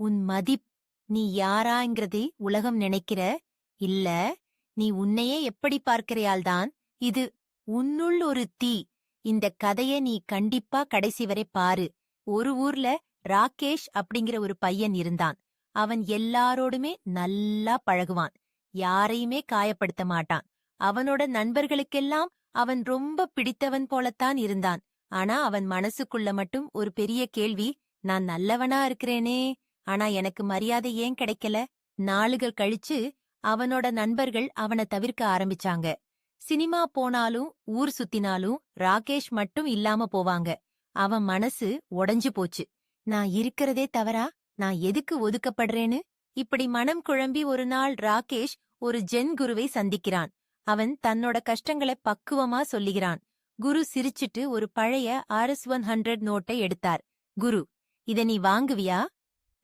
உன் மதிப் நீ யாராங்கிறதை உலகம் நினைக்கிற? இல்ல நீ உன்னையே எப்படி பார்க்கிறையால்தான்? இது உன்னுள் ஒரு தீ. இந்த கதைய நீ கண்டிப்பா கடைசி வரை பாரு. ஒரு ஊர்ல ராகேஷ் அப்படிங்கிற ஒரு பையன் இருந்தான். அவன் எல்லாரோடுமே நல்லா பழகுவான். யாரையுமே காயப்படுத்த மாட்டான். அவனோட நண்பர்களுக்கெல்லாம் அவன் ரொம்ப பிடித்தவன் போலத்தான் இருந்தான். ஆனா அவன் மனசுக்குள்ள மட்டும் ஒரு பெரிய கேள்வி நான் நல்லவனா இருக்கிறேனே? ஆனா எனக்கு மரியாதை ஏன் கிடைக்கல? நாளுகள் கழிச்சு அவனோட நண்பர்கள் அவனை தவிர்க்க ஆரம்பிச்சாங்க. சினிமா போனாலும் ஊர் சுத்தினாலும் ராகேஷ் மட்டும் இல்லாம போவாங்க. அவன் மனசு உடைஞ்சு போச்சு. நான் இருக்கிறதே தவறா? நான் எதுக்கு ஒதுக்கப்படுறேன்னு? இப்படி மனம் குழம்பி ஒரு நாள் ராகேஷ் ஒரு ஜென் குருவை சந்திக்கிறான். அவன் தன்னோட கஷ்டங்களை பக்குவமா சொல்லுகிறான். குரு சிரிச்சிட்டு ஒரு பழைய ஆர்எஸ் ஒன் ஹண்ட்ரட் நோட்டை எடுத்தார். குரு இத நீ வாங்குவியா?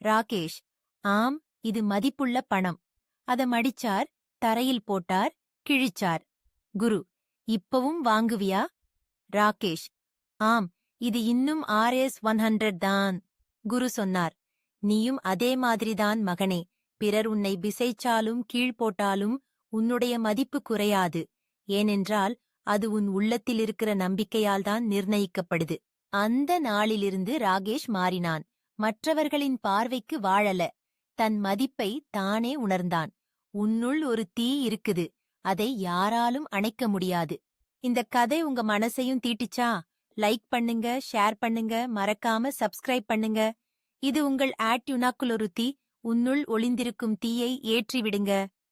ராகேஷ் ஆம் இது மதிப்புள்ள பணம். அத மடிச்சார் தரையில் போட்டார் கிழிச்சார். குரு இப்பவும் வாங்குவியா? ராகேஷ் ஆம் இது இன்னும் ஆர்எஸ் ஒன் ஹண்ட்ரட் தான். குரு சொன்னார் நீயும் அதே மாதிரிதான் மகனே. பிறர் உன்னை பிசைச்சாலும் கீழ் போட்டாலும் உன்னுடைய மதிப்பு குறையாது. ஏனென்றால் அது உன் உள்ளத்தில் இருக்கிற நம்பிக்கையால்தான் நிர்ணயிக்கப்படுது. அந்த நாளிலிருந்து ராகேஷ் மாறினான். மற்றவர்களின் பார்வைக்கு வாழல. தன் மதிப்பை தானே உணர்ந்தான். உன்னுள் ஒரு தீ இருக்குது. அதை யாராலும் அணைக்க முடியாது. இந்த கதை உங்க மனசையும் தீட்டிச்சா? லைக் பண்ணுங்க ஷேர் பண்ணுங்க மறக்காம சப்ஸ்கிரைப் பண்ணுங்க. இது உங்கள் ஆட் யுனாக்குலொரு தீ. உன்னுள் ஒளிந்திருக்கும் தீயை ஏற்றி விடுங்க